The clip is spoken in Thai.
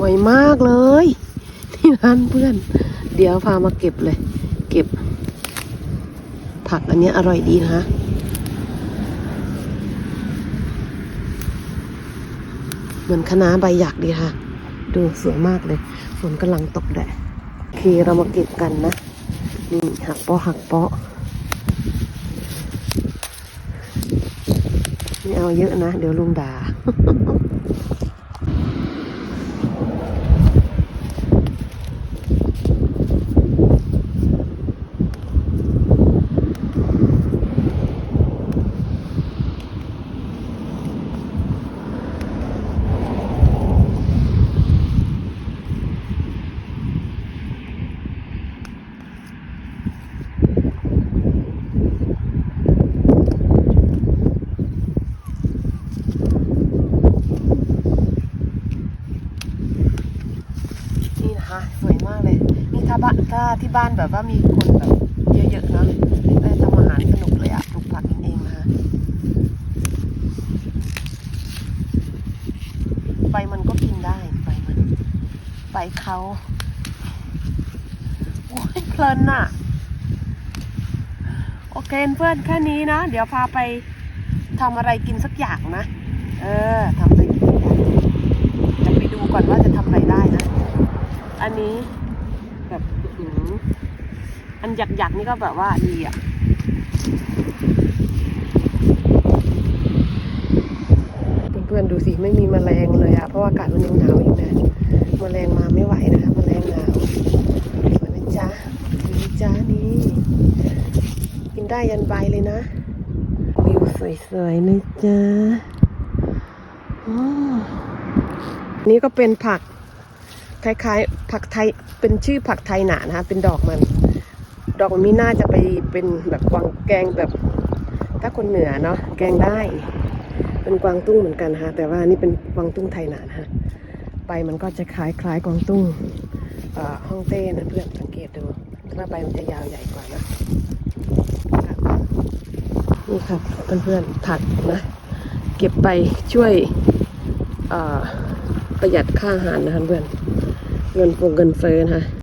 วยมากเลย ที่ร้านเพื่อน เดี๋ยวพามาเก็บเลย เก็บ ผักอันนี้อร่อยดีนะคะเหมือนคะน้าใบหยักดีค่ะ ดูสวยมากเลยฝนกำลังตกแดดโอเคเรามาเก็บกันนะ นี่หักเปาะหักเปาะไม่เอาเยอะนะ เดี๋ยวลุงด่า วยมากเลย นี่ถ้าบ้านถ้าที่บ้านแบบว่ามีคนแบบเยอะๆนะได้ทำอาหารสนุกเลยอะปลูกผักกินเองนะคะใบมันก็กินได้ใบมันใบเขาโอ้ยเพลินอะโอเคเพื่อนแค่นี้นะ เดี๋ยวพาไปทำอะไรกินสักอย่างนะ เออทำอะไรกินสักอย่างจะไปดูก่อนว่าจะทำอะไรได้นะ อันนี้ แบบหืออันหยักๆนี่ก็แบบว่าดีอะเพื่อนๆดูสิไม่มีแมลงเลยอะเพราะอากาศมันยังหนาวอยู่นะแมลงมาไม่ไหวนะคะแมลงหนาวสวยไหมจ๊ะสวยไหมจ๊ะนี่กินได้ยันใบเลยนะวิวสวยๆนะจ๊ะอ๋อนี่ก็เป็นผัก คล้ายๆ ผักไทยเป็นชื่อผักไทยหนานะคะเป็นดอกมัน ดอกมันมีน่าจะไปเป็นแบบกวางแกงแบบ ถ้าคนเหนือเนาะแกงได้ เป็นกวางตุ้งเหมือนกันนะแต่ว่านี่เป็นกวางตุ้งไทยหนานะคะใบมันก็จะคล้ายคล้ายๆกวางตุ้งเอ่อฮ่องเต้นะเพื่อนสังเกตดูว่าใบมันจะยาวใหญ่กว่านะนี่ครับเพื่อนๆผักนะเก็บไปช่วยประหยัดค่าอาหารนะคะเพื่อน เงินฟงเงินเฟ้อนะคะ